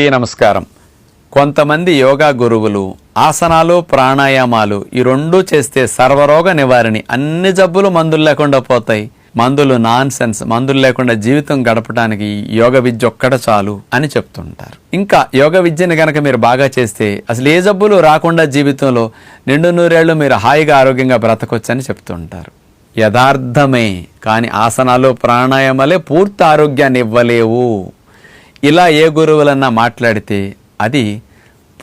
అందరికీ నమస్కారం. కొంతమంది యోగా గురువులు ఆసనాలు ప్రాణాయామాలు ఈ రెండూ చేస్తే సర్వరోగ నివారణి. అన్ని జబ్బులు మందులు లేకుండా పోతాయి. మందులు నాన్ సెన్స్ మందులు లేకుండా జీవితం గడపడానికి యోగ విద్య ఒక్కట చాలు అని చెప్తుంటారు. ఇంకా యోగ విద్యని గనక మీరు బాగా చేస్తే అసలు ఏ జబ్బులు రాకుండా జీవితంలో నిండు నూరేళ్ళు మీరు హాయిగా ఆరోగ్యంగా బ్రతకొచ్చని చెప్తుంటారు. యథార్థమే కానీ ఆసనాలు ప్రాణాయామాలే పూర్తి ఆరోగ్యాన్ని ఇవ్వలేవు. ఇలా ఏ గురువులన్నా మాట్లాడితే అది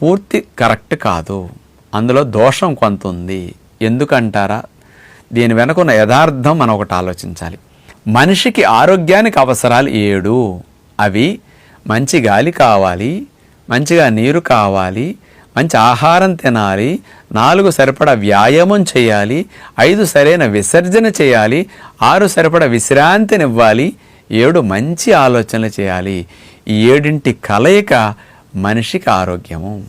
పూర్తి కరెక్ట్ కాదు. అందులో దోషం కొంత ఉంది. ఎందుకంటారా? దీని వెనుకున్న యథార్థం మనం ఒకటి ఆలోచించాలి. మనిషికి ఆరోగ్యానికి అవసరాలు ఏడు. అవి మంచి గాలి కావాలి మంచిగా నీరు కావాలి మంచి ఆహారం తినాలి నాలుగు సరిపడా వ్యాయామం చేయాలి ఐదు సరైన విసర్జన చేయాలి ఆరు సరిపడా విశ్రాంతినివ్వాలి ఏడు మంచి ఆలోచనలు చేయాలి. ఈ ఏడింటి కలయిక మనిషికి ఆరోగ్యము.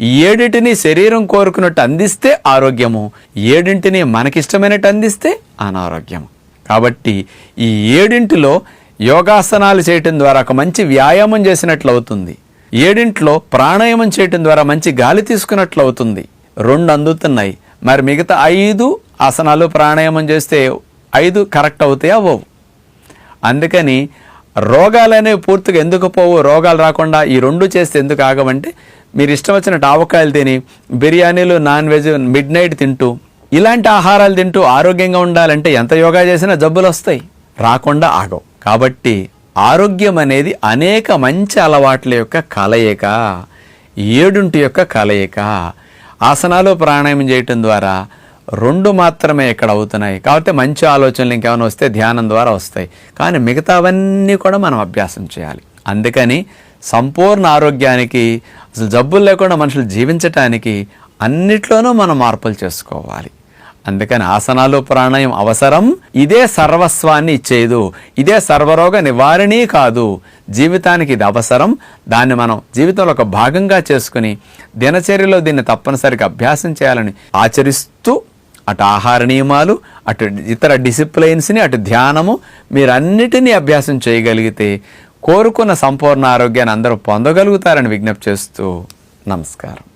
ఈ ఏడింటిని శరీరం కోరుకున్నట్టు అందిస్తే ఆరోగ్యము. ఏడింటిని మనకిష్టమైనట్టు అందిస్తే అనారోగ్యము. కాబట్టి ఈ ఏడింటిలో యోగాసనాలు చేయటం ద్వారా ఒక మంచి వ్యాయామం చేసినట్లు అవుతుంది. ఏడింట్లో ప్రాణాయామం చేయటం ద్వారా మంచి గాలి తీసుకున్నట్లు అవుతుంది. రెండు అందుతున్నాయి. మరి మిగతా ఐదు ఆసనాలు ప్రాణాయామం చేస్తే ఐదు కరెక్ట్ అవుతాయి? అవ్వవు. అందుకని రోగాలనేవి పూర్తిగా ఎందుకు పోవు రోగాలు రాకుండా ఈ రెండు చేస్తే ఎందుకు ఆగమంటే మీరు ఇష్టం వచ్చినట్టు ఆవకాయలు తిని బిర్యానీలు నాన్ వెజ్ మిడ్ నైట్ తింటూ ఇలాంటి ఆహారాలు తింటూ ఆరోగ్యంగా ఉండాలంటే ఎంత యోగా చేసినా జబ్బులు వస్తాయి. రాకుండా ఆగవు. కాబట్టి ఆరోగ్యం అనేది అనేక మంచి అలవాట్ల యొక్క కలయిక ఏడుంటి యొక్క కలయిక. ఆసనాలు ప్రాణాయామం చేయటం ద్వారా రెండు మాత్రమే ఇక్కడ అవుతున్నాయి. కాబట్టి మంచి ఆలోచనలు ఇంకేమైనా వస్తే ధ్యానం ద్వారా వస్తాయి. కానీ మిగతావన్నీ కూడా మనం అభ్యాసం చేయాలి. అందుకని సంపూర్ణ ఆరోగ్యానికి అసలు జబ్బులు లేకుండా మనుషులు జీవించటానికి అన్నిట్లోనూ మనం మార్పులు చేసుకోవాలి. అందుకని ఆసనాలు ప్రాణాయం అవసరం. ఇదే సర్వస్వాన్ని ఇచ్చేదు. ఇదే సర్వరోగ నివారణి కాదు. జీవితానికి ఇది అవసరం. దాన్ని మనం జీవితంలో ఒక భాగంగా చేసుకుని దినచర్యలో దీన్ని తప్పనిసరిగా అభ్యాసం చేయాలని ఆచరిస్తూ అటు ఆహార నియమాలు అటు ఇతర డిసిప్లైన్స్ని అటు ధ్యానము మీరన్నిటినీ అభ్యాసం చేయగలిగితే కోరుకున్న సంపూర్ణ ఆరోగ్యాన్ని అందరూ పొందగలుగుతారని విజ్ఞప్తి చేస్తూ నమస్కారం.